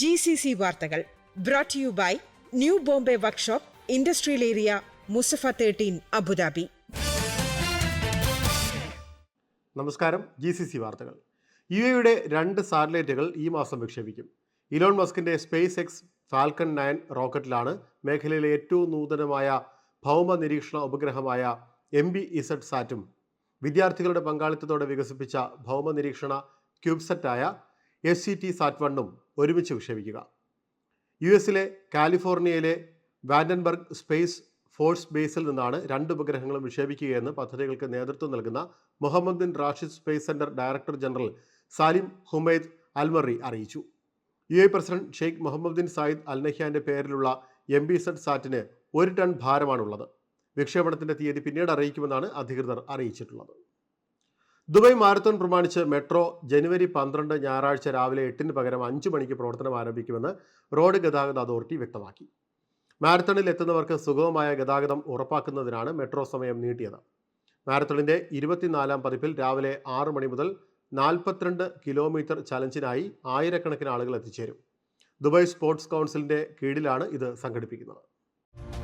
G C C വാർത്തകൾ brought you by new Bombay workshop industrial area Mussafah thirteen Abu Dhabi നമസ്കാരം. G C C വാർത്തകൾ. U എയുടെ രണ്ട് സാറ്റലൈറ്റുകൾ ഈ മാസം വിക്ഷേപിക്കും. ഇലോൺ മസ്കിന്റെ സ്പേസ് എക്സ് ഫാൽക്കൺ നയൻ റോക്കറ്റിലാണ് മേഖലയിലെ ഏറ്റവും നൂതനമായ ഭൗമ നിരീക്ഷണ ഉപഗ്രഹമായ എം ബി ഇസഡ് സാറ്റും വിദ്യാർത്ഥികളുടെ പങ്കാളിത്തത്തോടെ വികസിപ്പിച്ച ഭൗമ നിരീക്ഷണ ക്യൂബ്സെറ്റായ എസ് സി ടി സാറ്റ് വണ്ണും ഒരുമിച്ച് വിക്ഷേപിക്കുക. യു എസിലെ കാലിഫോർണിയയിലെ വാൻഡൻബർഗ് സ്പേസ് ഫോഴ്സ് ബേസിൽ നിന്നാണ് രണ്ട് ഉപഗ്രഹങ്ങളും വിക്ഷേപിക്കുകയെന്ന് പദ്ധതികൾക്ക് നേതൃത്വം നൽകുന്ന Mohammed bin Rashid Space Centre director general Salim Humaid Almarri അറിയിച്ചു. U A president Sheikh Mohammed bin Zayed Al നഹ്യാന്റെ പേരിലുള്ള എം ബി സെഡ് സാറ്റിന് ഒരു ടൺ ഭാരമാണുള്ളത്. വിക്ഷേപണത്തിന്റെ തീയതി പിന്നീട് അറിയിക്കുമെന്നാണ് അധികൃതർ അറിയിച്ചിട്ടുള്ളത്. ദുബായ് മാരത്തോൺ പ്രമാണിച്ച് മെട്രോ ജനുവരി പന്ത്രണ്ട് ഞായറാഴ്ച രാവിലെ എട്ടിന് പകരം അഞ്ച് മണിക്ക് പ്രവർത്തനം ആരംഭിക്കുമെന്ന് റോഡ് ഗതാഗത അതോറിറ്റി വ്യക്തമാക്കി. മാരത്തണിൽ എത്തുന്നവർക്ക് സുഗമമായ ഗതാഗതം ഉറപ്പാക്കുന്നതിനാണ് മെട്രോ സമയം നീട്ടിയത്. മാരത്തണിന്റെ ഇരുപത്തിനാലാം പതിപ്പിൽ രാവിലെ ആറ് മണി മുതൽ നാൽപ്പത്തിരണ്ട് കിലോമീറ്റർ ചലഞ്ചിനായി ആയിരക്കണക്കിന് ആളുകൾ എത്തിച്ചേരും. ദുബായ് സ്പോർട്സ് കൗൺസിലിന്റെ കീഴിലാണ് ഇത് സംഘടിപ്പിക്കുന്നത്.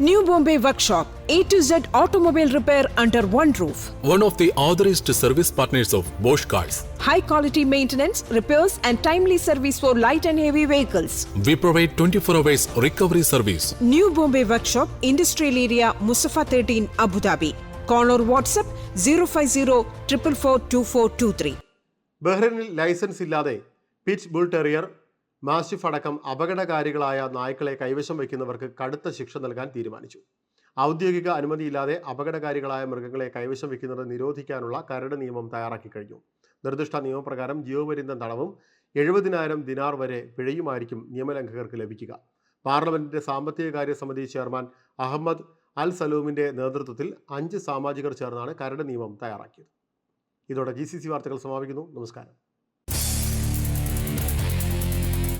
New Bombay Workshop, A to Z automobile repair under one roof. one of the authorized service partners of Bosch Cars. high quality maintenance, repairs, and timely service for light and heavy vehicles. We provide 24 hours recovery service. New Bombay Workshop, Industrial Area, Musafa 13, Abu Dhabi. Call or WhatsApp 050 444 ബഹ്റൈനിൽ licence ഇല്ലാതെ pit bull terrier mastiff അടക്കം അപകടകാരികളായ നായ്ക്കളെ കൈവശം വയ്ക്കുന്നവർക്ക് കടുത്ത ശിക്ഷ നൽകാൻ തീരുമാനിച്ചു. ഔദ്യോഗിക അനുമതിയില്ലാതെ അപകടകാരികളായ മൃഗങ്ങളെ കൈവശം വയ്ക്കുന്നത് നിരോധിക്കാനുള്ള കരട് നിയമം തയ്യാറാക്കി കഴിഞ്ഞു. നിർദ്ദിഷ്ട നിയമപ്രകാരം ജീവപര്യന്തം തടവും എഴുപതിനായിരം ദിനാർ വരെ പിഴയുമായിരിക്കും നിയമലംഘകർക്ക് ലഭിക്കുക. പാർലമെന്റിന്റെ സാമ്പത്തിക കാര്യ സമിതി ചെയർമാൻ അഹമ്മദ് അൽ സലൂമിന്റെ നേതൃത്വത്തിൽ അഞ്ച് സാമാജികർ ചേർന്നാണ് കരട് നിയമം തയ്യാറാക്കിയത്. ഇതോടെ ജി സി സി വാർത്തകൾ സമാപിക്കുന്നു. നമസ്കാരം.